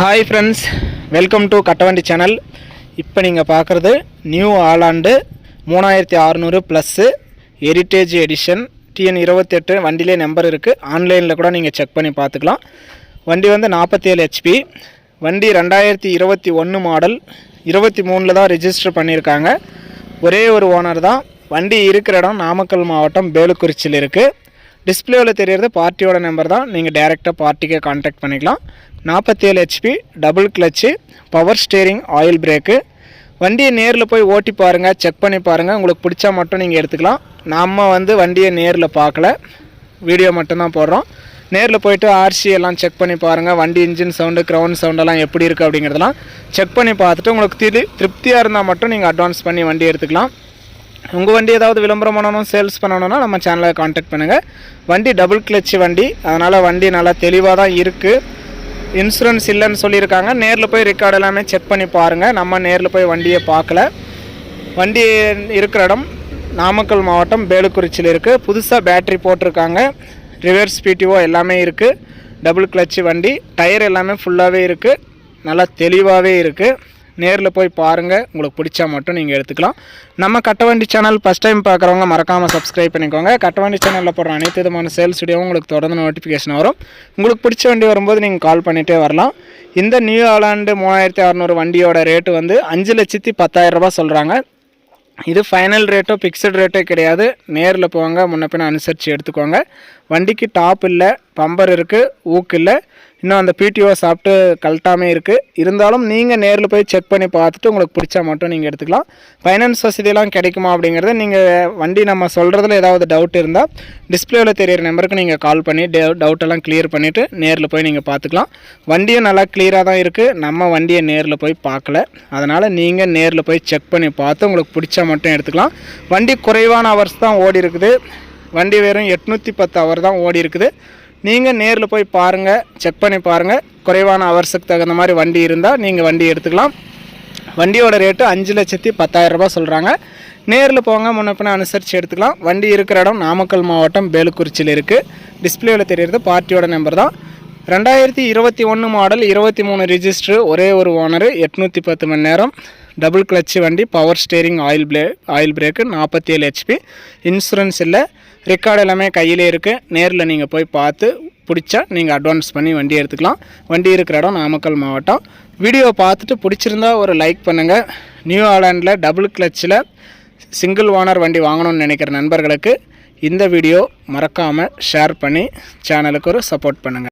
Hi friends welcome to Kattavandi channel இப்போ நீங்கள் பார்க்குறது நியூ ஆலாண்டு மூணாயிரத்தி அறநூறு ப்ளஸ்ஸு ஹெரிட்டேஜ் எடிஷன் டிஎன் இருபத்தெட்டு வண்டியிலே நம்பர் இருக்குது ஆன்லைனில் கூட நீங்கள் செக் பண்ணி பார்த்துக்கலாம். வண்டி வந்து நாற்பத்தேழு ஹெச்பி வண்டி ரெண்டாயிரத்தி இருபத்தி ஒன்று மாடல் இருபத்தி மூணில் தான் ரிஜிஸ்டர் பண்ணியிருக்காங்க ஒரே ஒரு ஓனர் தான். வண்டி இருக்கிற இடம் நாமக்கல் மாவட்டம் பேலுக்குறிச்சியில் இருக்குது டிஸ்பிளேவில் தெரியறது பார்ட்டியோட நம்பர் தான். நீங்கள் டேரெக்டாக பார்ட்டிக்கே காண்டாக்ட் பண்ணிக்கலாம். நாற்பத்தேழு HP double clutch power steering oil brake வண்டியை நேரில் போய் ஓட்டி பாருங்கள் செக் பண்ணி பாருங்கள் உங்களுக்கு பிடிச்சா மட்டும் நீங்கள் எடுத்துக்கலாம். நம்ம வந்து வண்டியை நேரில் பார்க்கல. வீடியோ மட்டும்தான் போடுறோம். நேரில் போயிட்டு ஆர்சி எல்லாம் செக் பண்ணி பாருங்கள் வண்டி இன்ஜின் சவுண்டு க்ரௌண்ட் சவுண்டெல்லாம் எப்படி இருக்குது அப்படிங்கிறதெல்லாம் செக் பண்ணி பார்த்துட்டு உங்களுக்கு திரு திருப்தியாக இருந்தால் மட்டும் நீங்கள் அட்வான்ஸ் பண்ணி வண்டி எடுத்துக்கலாம். உங்கள் வண்டி ஏதாவது விளம்பரம் பண்ணணும் சேல்ஸ் பண்ணணும்னா நம்ம சேனலை காண்டாக்ட் பண்ணுங்கள் வண்டி டபுள் கிளச்சு வண்டி. அதனால் வண்டி நல்லா தெளிவாக தான் இருக்குது இன்சூரன்ஸ் இல்லைன்னு சொல்லியிருக்காங்க. நேரில் போய் ரெக்கார்டு எல்லாமே செக் பண்ணி பாருங்கள் நம்ம நேரில் போய் வண்டியை பார்க்கல. வண்டி இருக்கிற இடம் நாமக்கல் மாவட்டம் பேலுக்குறிச்சியில் இருக்குது புதுசாக பேட்ரி போட்டிருக்காங்க. ரிவர்ஸ் பிடிஓ எல்லாமே இருக்குது டபுள் கிளச்சு வண்டி. டயர் எல்லாமே ஃபுல்லாகவே இருக்குது நல்லா தெளிவாகவே இருக்குது நேரில் போய் பாருங்கள் உங்களுக்கு பிடிச்சா மட்டும் நீங்கள் எடுத்துக்கலாம். நம்ம கட்டவண்டி சேனல் ஃபஸ்ட் டைம் பார்க்குறவங்க மறக்காமல் சப்ஸ்கிரைப் பண்ணிக்கோங்க. கட்டவண்டி சேனலில் போடுற அனைத்து விதமான சேல்ஸ் வீடியோவும் உங்களுக்கு தொடர்ந்து நோட்டிஃபிகேஷன் வரும். உங்களுக்கு பிடிச்ச வண்டி வரும்போது நீங்கள் கால் பண்ணிகிட்டே வரலாம். இந்த நியூ ஆலாண்டு மூவாயிரத்தி அறநூறு வண்டியோட ரேட்டு வந்து அஞ்சு லட்சத்தி பத்தாயிரம் சொல்கிறாங்க இது ஃபைனல் ரேட்டோ ஃபிக்ஸட் ரேட்டோ கிடையாது. நேரில் போவாங்க முன்ன பின்ன அனுசரித்து எடுத்துக்கோங்க. வண்டிக்கு டாப் இல்லை. பம்பர் இருக்குது ஊக்கு இல்லை. இன்னும் அந்த பிடிஓ சாப்பிட்டு கழட்டாமே இருக்குது இருந்தாலும் நீங்கள் நேரில் போய் செக் பண்ணி பார்த்துட்டு உங்களுக்கு பிடிச்சா மட்டும் நீங்கள் எடுத்துக்கலாம். ஃபைனான்ஸ் வசதியெல்லாம் கிடைக்குமா அப்படிங்கிறத நீங்கள் வண்டி நம்ம சொல்கிறதுல ஏதாவது டவுட் இருந்தால் டிஸ்பிளேவில் தெரியிற நம்பருக்கு நீங்கள் கால் பண்ணி டவுட்டெல்லாம் கிளியர் பண்ணிவிட்டு நேரில் போய் நீங்கள் பார்த்துக்கலாம். வண்டியும் நல்லா கிளியராக தான் இருக்குது நம்ம வண்டியை நேரில் போய் பார்க்கல. அதனால் நீங்கள் நேரில் போய் செக் பண்ணி பார்த்து உங்களுக்கு பிடிச்சா மட்டும் எடுத்துக்கலாம். வண்டி குறைவான ஹவர்ஸ் தான் ஓடி இருக்குது. வண்டி வெறும் எட்நூற்றி பத்து ஹவர் தான் ஓடி இருக்குது. நீங்கள் நேரில் போய் பாருங்கள் செக் பண்ணி பாருங்கள் குறைவான அவர்ஸுக்கு தகுந்த மாதிரி வண்டி இருந்தால் நீங்கள் வண்டி எடுத்துக்கலாம். வண்டியோட ரேட்டு அஞ்சு லட்சத்தி பத்தாயிரம் ரூபா சொல்கிறாங்க நேரில் போங்க முன்ன பின்ன அனுசரித்து எடுத்துக்கலாம். வண்டி இருக்கிற இடம் நாமக்கல் மாவட்டம் பேலுக்குறிச்சியில் இருக்குது டிஸ்பிளேவில் தெரிகிறது பார்ட்டியோட நம்பர் தான். ரெண்டாயிரத்தி இருபத்தி ஒன்று மாடல் இருபத்தி மூணு ரிஜிஸ்டரு ஒரே ஒரு ஓனரு எட்நூற்றி பத்து மணி நேரம். டபுள் கிளச்சு வண்டி பவர் ஸ்டேரிங் ஆயில் பிரே ஆயில் பிரேக்கு நாற்பத்தி ஏழு ஹெச்பி இன்சூரன்ஸ் இல்லை. ரெக்கார்டு எல்லாமே கையிலே இருக்குது நேரில் நீங்கள் போய் பார்த்து பிடிச்சா நீங்கள் அட்வான்ஸ் பண்ணி வண்டி எடுத்துக்கலாம். வண்டி இருக்கிற இடம் நாமக்கல் மாவட்டம். வீடியோ பார்த்துட்டு பிடிச்சிருந்தா ஒரு லைக் பண்ணுங்கள் நியூ ஆலாண்டில் டபுள் கிளச்சில் சிங்கிள் ஓனர் வண்டி வாங்கணும்னு நினைக்கிற நண்பர்களுக்கு இந்த வீடியோ மறக்காமல் ஷேர் பண்ணி சேனலுக்கு ஒரு சப்போர்ட் பண்ணுங்கள்